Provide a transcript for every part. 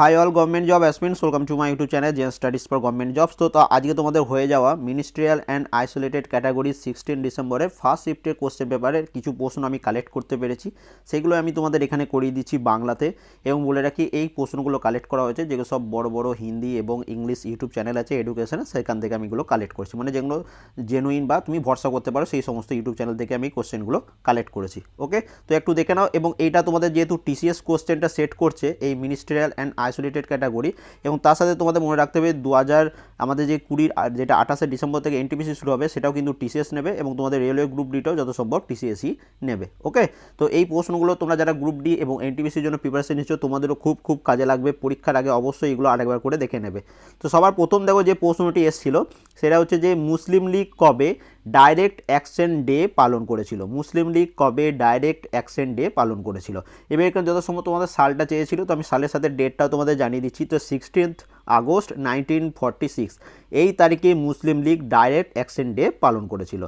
Hi all government job aspirants welcome to YouTube channel Zen studies for government jobs তো তা আজকে তোমাদের হয়ে যাওয়া ministerial and isolated category sixteen ডিসেম্বরে ফার্স্ট শিফটের কোশ্চেন পেপারের কিছু প্রশ্ন আমি কালেক্ট করতে পেরেছি। সেগুলো আমি তোমাদের এখানে করিয়ে দিচ্ছি বাংলাতে এবং বলে রাখি এই প্রশ্নগুলো কালেক্ট করা হয়েছে, যেগুলো সব বড় বড় হিন্দি এবং ইংলিশ ইউটিউব চ্যানেল আছে এডুকেশনে সেখান থেকে আমি এগুলো কালেক্ট করছি। মানে যেগুলো জেনুইন বা তুমি ভরসা করতে পারো, সেই সমস্ত ইউটিউব চ্যানেল থেকে আমি কোশ্চেনগুলো কালেক্ট করেছি। ওকে তো একটু দেখে নাও এবং এইটা তোমাদের যেহেতু টিসিএস কোশ্চেনটা সেট করছে, এই মিনিস্ট্রিয়াল অ্যান্ড আইসোলেটেড ক্যাটাগরি এবং তার সাথে তোমাদের মনে রাখতে হবে দু হাজার আমাদের যে কুড়ির যেটা আঠাশে ডিসেম্বর থেকে এনটিপিসি শুরু হবে, সেটাও কিন্তু টিসিএস নেবে এবং তোমাদের রেলওয়ে গ্রুপ ডিটাও যত সম্ভব টিসিএসই নেবে ওকে তো এই প্রশ্নগুলো তোমরা যারা গ্রুপ ডি এবং এনটিপিসির জন্য প্রিপারেশন নিচ্ছ, তোমাদেরও খুব খুব কাজে লাগবে। পরীক্ষার আগে অবশ্যই এগুলো আরেকবার করে দেখে নেবে। তো সবার প্রথম দেখো যে প্রশ্নটি এসেছিল সেটা হচ্ছে যে মুসলিম লীগ কবে ডাইরেক্ট অ্যাকশন ডে পালন করেছিল? মুসলিম লীগ কবে ডাইরেক্ট অ্যাকশন ডে পালন করেছিল? এবার এখানে যত সময় তোমাদের সালটা চেয়েছিল, তো আমি সালের সাথে ডেটটাও তোমাদের জানিয়ে দিচ্ছি। তো সিক্সটিন্থ আগস্ট নাইনটিন সিক্স। এই তারিখে Muslim League direct action day পালন করেছিল।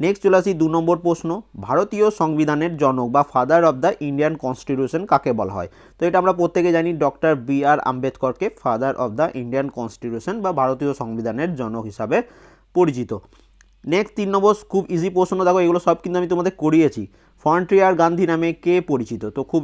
নেক্সট চলে আসি দু নম্বর প্রশ্ন। ভারতীয় সংবিধানের জনক বা father of the Indian constitution কাকে বলা হয়? তো এটা আমরা প্রত্যেকে জানি, doctor B R আম্বেদকরকে father of the Indian constitution বা ভারতীয় সংবিধানের জনক হিসাবে পরিচিত। নেক্সট তিন নম্বর, খুব ইজি প্রশ্ন, দেখো এগুলো সব কিন্তু আমি তোমাদের করিয়েছি। ফ্রন্টিয়ার গান্ধী নামে কে পরিচিত? তো খুব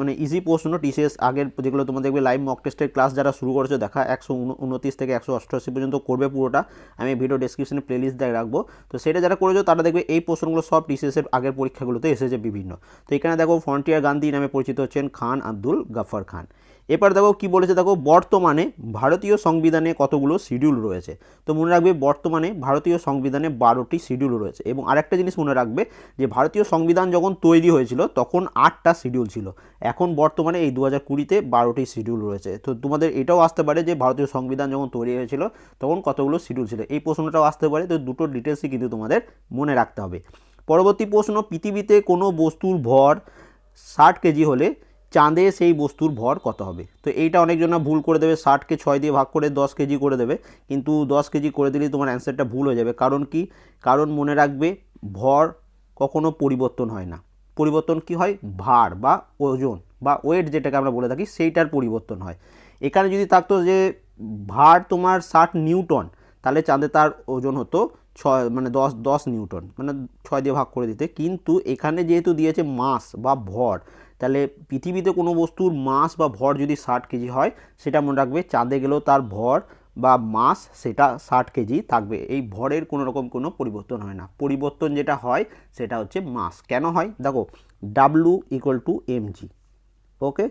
মানে ইজি প্রশ্ন টিসিএস আগের যেগুলো তোমাদের দেখবে লাইভ মক টেস্টের ক্লাস যারা শুরু করেছ, দেখা একশো উনত্রিশ থেকে একশো অষ্টআশি পর্যন্ত করবে পুরোটা। আমি ভিডিও ডেসক্রিপশনে প্লেলিস্ট দিয়ে রাখব। তো সেটা যারা করেছ, তারা দেখবে এই প্রশ্নগুলো সব টিসিএসের আগের পরীক্ষাগুলোতে এসেছে বিভিন্ন। তো এখানে দেখো ফ্রন্টিয়ার গান্ধী নামে পরিচিত হচ্ছেন খান আব্দুল গাফার খান। এবার দেখো কি বলেছে? দেখো, বর্তমানে ভারতীয় সংবিধানে কতগুলো শিডিউল রয়েছে? তো মনে রাখবে, বর্তমানে ভারতীয় সংবিধানে বারোটি শিডিউল রয়েছে। এবং আরেকটা জিনিস মনে রাখবে যে, ভারতীয় সংবিধান যখন তৈরি হয়েছিল, তখন আটটা শিডিউল ছিল। এখন বর্তমানে এই দু হাজার কুড়িতে বারোটি শিডিউল রয়েছে। তো তোমাদের এটাও আসতে পারে যে, ভারতীয় সংবিধান যখন তৈরি হয়েছিল, তখন কতগুলো শিডিউল ছিল? এই প্রশ্নটাও আসতে পারে। তো দুটো ডিটেলসই কিন্তু তোমাদের মনে রাখতে হবে। পরবর্তী প্রশ্ন, পৃথিবীতে কোনো বস্তুর ভর ষাট কেজি হলে চাঁদে সেই বস্তুর ভর কত হবে? তো এইটা অনেকজন ভুল করে দেবে, ষাটকে ছয় দিয়ে ভাগ করে দশ কেজি করে দেবে, কিন্তু দশ কেজি করে দিলেই তোমার অ্যান্সারটা ভুল হয়ে যাবে। কারণ কি? কারণ মনে রাখবে, ভর কখনো পরিবর্তন হয় না। পরিবর্তন কি হয়? ভার বা ওজন বা ওয়েট যেটাকে আমরা বলে থাকি, সেইটার পরিবর্তন হয়। এখানে যদি থাকতো যে, ভার তোমার ষাট নিউটন তাহলে চাঁদে তার ওজন হতো ছয় মানে দশ দশ নিউটন মানে ছয় দিয়ে ভাগ করে দিতে। কিন্তু এখানে যেহেতু দিয়েছে মাস বা ভর, তাহলে পৃথিবীতে কোনো বস্তুর মাস বা ভর যদি ষাট কেজি হয়, সেটা মনে রাখবে চাঁদে গেলেও তার ভর বা মাস সেটা ষাট কেজি থাকবে। এই ভরের কোনো রকম কোনো পরিবর্তন হয় না। পরিবর্তন যেটা হয়, সেটা হচ্ছে মাস। কেন হয়? দেখো W equal to M G okay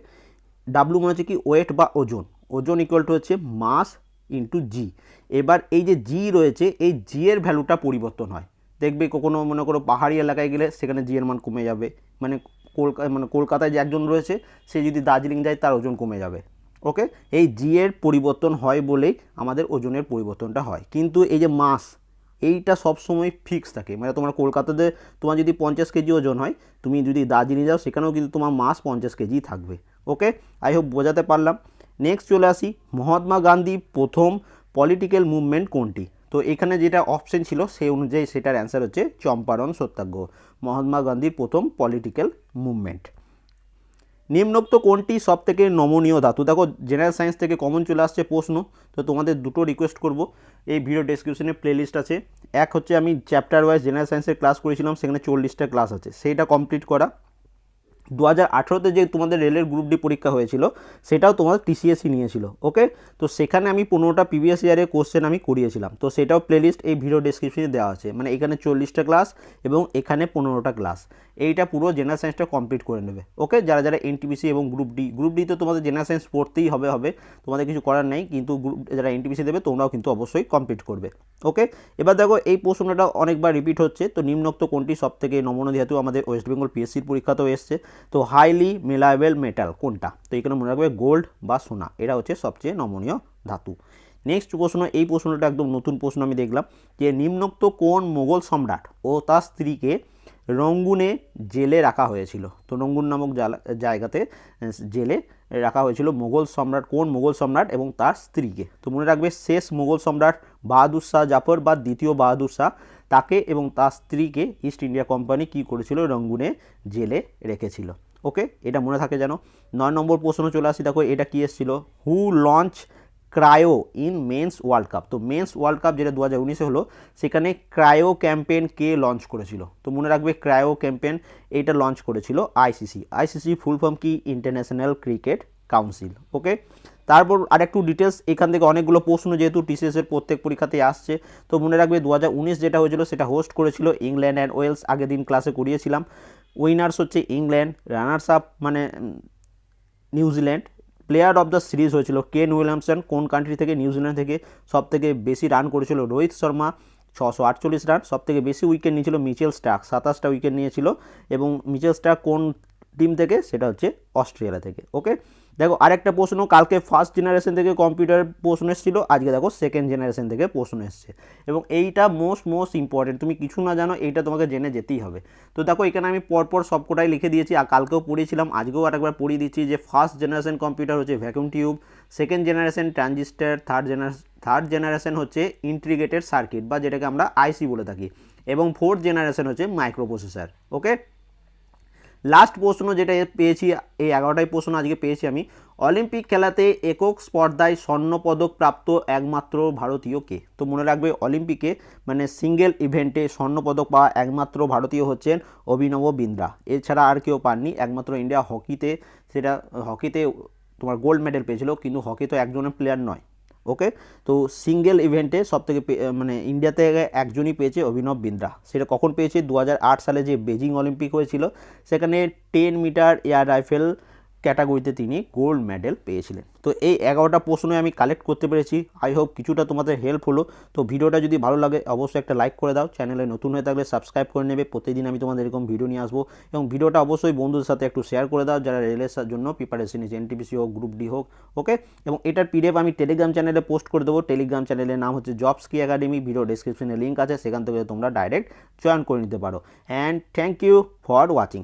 W মানে হচ্ছে কি ওয়েট বা ওজন। ওজন ইকুয়াল টু হচ্ছে মাস ইন্টু জি এবার এই যে জি রয়েছে, এই জি এর ভ্যালুটা পরিবর্তন হয়। দেখবে কখনো মনে করো পাহাড়ি এলাকায় গেলে সেখানে জি এর মান কমে যাবে। মানে কলকাতা মানে কলকাতায় যে একজন রয়েছে, সে যদি দার্জিলিং যায়, তার ওজন কমে যাবে। ওকে? এই জি এর পরিবর্তন হয় বলেই আমাদের ওজনের পরিবর্তনটা হয়। কিন্তু এই যে মাস, এইটা সবসময় ফিক্স থাকে। মানে তোমার কলকাতাতে তোমার যদি পঞ্চাশ কেজি ওজন হয়, তুমি যদি দার্জিলিং যাও, সেখানেও কিন্তু তোমার মাস পঞ্চাশ কেজি থাকবে। ওকে? আই হোপ বোঝাতে পারলাম। নেক্সট চলে আসি, মহাত্মা গান্ধী প্রথম পলিটিক্যাল মুভমেন্ট কোনটি? তো এখানে যেটা অপশন ছিল সেই অনুযায়ী সেটার অ্যান্সার হচ্ছে চম্পারণ সত্যাগ্রহ, মহাত্মা গান্ধীর প্রথম পলিটিক্যাল মুভমেন্ট নিম্নোক্ত কোনটি সব থেকে নমনীয় ধাতু? দেখো জেনারেল সায়েন্স থেকে কমন চলে আসছে প্রশ্ন, তো তোমাদের দুটো রিকোয়েস্ট করব। এই ভিডিও ডেসক্রিপশনে প্লেলিস্ট আছে। এক হচ্ছে আমি চ্যাপ্টার ওয়াইজ জেনারেল সায়েন্সের ক্লাস করেছিলাম, সেখানে চল্লিশটা ক্লাস আছে। সেইটা কমপ্লিট করা। দু হাজার আঠেরোতে যে তোমাদের রেলের গ্রুপ ডি পরীক্ষা হয়েছিল, সেটাও তোমাদের টিসিএসই নিয়েছিল ওকে তো সেখানে আমি পনেরোটা প্রিভিয়াস ইয়ারের কোশ্চেন আমি করিয়েছিলাম, তো সেটাও প্লেলিস্ট এই ভিডিও ডিসক্রিপশনে দেওয়া আছে মানে এখানে চল্লিশটা ক্লাস এবং এখানে পনেরোটা ক্লাস এইটা পুরো জেনারেল সায়েন্সটা কমপ্লিট করে নেবে ওকে যারা যারা এনটিপিসি এবং গ্রুপ ডি গ্রুপ ডি তো তোমাদের জেনারেল সায়েন্স পড়তেই হবে হবে। তোমাদের কিছু করার নেই, কিন্তু গ্রুপ যারা এনটিপিসি দেবে, তোমরাও কিন্তু অবশ্যই কমপ্লিট করবে ওকে এবার দেখো, এই প্রশ্নটা অনেকবার রিপিট হচ্ছে, তো নিম্নোক্ত কোনটি সব থেকে নমনীয় যেহেতু আমাদের ওয়েস্ট বেঙ্গল পিএসসির পরীক্ষাতেও এসছে, তো হাইলি মেলায়েবল মেটাল কোনটা? তো এখানে মনে রাখবে গোল্ড বা সোনা এটা হচ্ছে সবচেয়ে নমনীয় ধাতু। নেক্সট প্রশ্ন, এই প্রশ্নটা একদম নতুন প্রশ্ন আমি দেখলাম, যে নিম্নোক্ত কোন মোগল সম্রাট ও তার স্ত্রীকে রঙ্গুনে জেলে রাখা হয়েছিল। তো রঙ্গুন নামক জায়গাতে জেলে রাখা হয়েছিল মোগল সম্রাট, কোন মোগল সম্রাট এবং তার স্ত্রীকে। তো মনে রাখবে, শেষ মোগল সম্রাট বাহাদুর শাহ জাফর বা দ্বিতীয় বাহাদুর শাহ তাকে এবং তার স্ত্রীকে ইস্ট ইন্ডিয়া কোম্পানি কি করেছিল? রঙ্গুনে জেলে রেখেছিল। ওকে, এটা মনে থাকে যেন। নয় নম্বর প্রশ্ন চলে আসি, দেখো, এটা কি এসেছিল? Who launch cryo in men's world cup. তো মেন্স ওয়ার্ল্ড কাপ যেটা দু হাজার উনিশে হলো, সেখানে ক্রায়ো ক্যাম্পেন কে লঞ্চ করেছিল? তো মনে রাখবে ক্রায়ো ক্যাম্পেন এইটা লঞ্চ করেছিল আইসিসি আইসিসি ফুল ফর্ম কি? International Cricket Council. ওকে? তারপর আর একটু ডিটেলস এখান থেকে অনেকগুলো প্রশ্ন যেহেতু টিসিএসের প্রত্যেক পরীক্ষাতে আসছে, তো মনে রাখবে দু উনিশ যেটা হয়েছিল সেটা হোস্ট করেছিল ইংল্যান্ড অ্যান্ড ওয়েলস। আগের দিন ক্লাসে করিয়েছিলাম। উইনার্স হচ্ছে ইংল্যান্ড রানার্স আপ মানে New Zealand. Player of the series হয়েছিল। কেন উইলিয়ামসন কোন কান্ট্রি থেকে? নিউজিল্যান্ড থেকে। সব থেকে বেশি রান করেছিল রোহিত শর্মা ছশো আটচল্লিশ রান সব থেকে বেশি উইকেট নিয়েছিল মিচেল স্টাক সাতাশটা উইকেট নিয়েছিল। এবং মিচেল স্টাক কোন টিম থেকে? সেটা হচ্ছে অস্ট্রেলিয়া থেকে। ওকে দেখো, আরেকটা প্রশ্ন, কালকে ফার্স্ট জেনারেশন থেকে কম্পিউটার প্রশ্ন এসেছিল, আজকে দেখো সেকেন্ড জেনারেশন থেকে প্রশ্ন এসছে। এবং এইটা মোস্ট মোস্ট ইম্পর্টেন্ট তুমি কিছু না জানো, এইটা তোমাকে জেনে যেতেই হবে। তো দেখো, এখানে আমি পরপর সবকটাই লিখে দিয়েছি, আর কালকেও পড়িয়েছিলাম, আজকেও আরেকবার পড়িয়ে দিচ্ছি যে ফার্স্ট জেনারেশন কম্পিউটার হচ্ছে vacuum tube second generation transistor third generation third generation হচ্ছে ইন্টিগ্রেটেড সার্কিট বা যেটাকে আমরা আইসি বলে থাকি, এবং ফোর্থ জেনারেশন হচ্ছে মাইক্রোপ্রসেসর ওকে লাস্ট প্রশ্ন যেটা পেয়েছি, এই এগারোটাই প্রশ্ন আজকে পেয়েছি আমি। অলিম্পিক খেলাতে একক স্পর্ধায় স্বর্ণপদক প্রাপ্ত একমাত্র ভারতীয় কে? তো মনে রাখবে অলিম্পিকে মানে সিঙ্গেল ইভেন্টে স্বর্ণপদক পাওয়া একমাত্র ভারতীয় হচ্ছেন অভিনব বিন্দ্রা। এছাড়া আর কেউ পাননি, একমাত্র ইন্ডিয়া হকিতে সেটা হকিতে তোমার গোল্ড মেডেল পেয়েছিল, কিন্তু হকি তো একজনের প্লেয়ার নয়। ওকে? তো সিঙ্গেল ইভেন্টে সব থেকে মানে ইন্ডিয়াতে একজনই পেয়েছে অভিনব বিন্দ্রা। সেটা কখন পেয়েছে? দু হাজার আট সালে যে বেজিং অলিম্পিক হয়েছিল, সেখানে টেন মিটার এয়ার রাইফেল ক্যাটাগরিতে তিনি গোল্ড মেডেল পেয়েছিলেন। তো এই এগারোটা প্রশ্ন আমি কালেক্ট করতে পেরেছি। আই হোপ কিছুটা তোমাদের হেল্প হলো। তো ভিডিওটা যদি ভালো লাগে, অবশ্যই একটা লাইক করে দাও। চ্যানেলে নতুন হয়ে থাকলে সাবস্ক্রাইব করে নেবে। প্রতিদিন আমি তোমাদের এরকম ভিডিও নিয়ে আসব। এবং ভিডিওটা অবশ্যই বন্ধুদের সাথে একটু শেয়ার করে দাও, যারা রেলের জন্য প্রিপারেশন নিচ্ছে এনটিপিসি হোক গ্রুপ ডি হোক ওকে এবং এটার পিডিএফ আমি টেলিগ্রাম চ্যানেলে পোস্ট করে দেবো। টেলিগ্রাম চ্যানেলের নাম হচ্ছে জবস কি একাডেমি ভিডিও ডিসক্রিপশনে লিঙ্ক আছে। সেখান থেকে তোমরা ডাইরেক্ট জয়েন করে নিতে পারো। And thank you for watching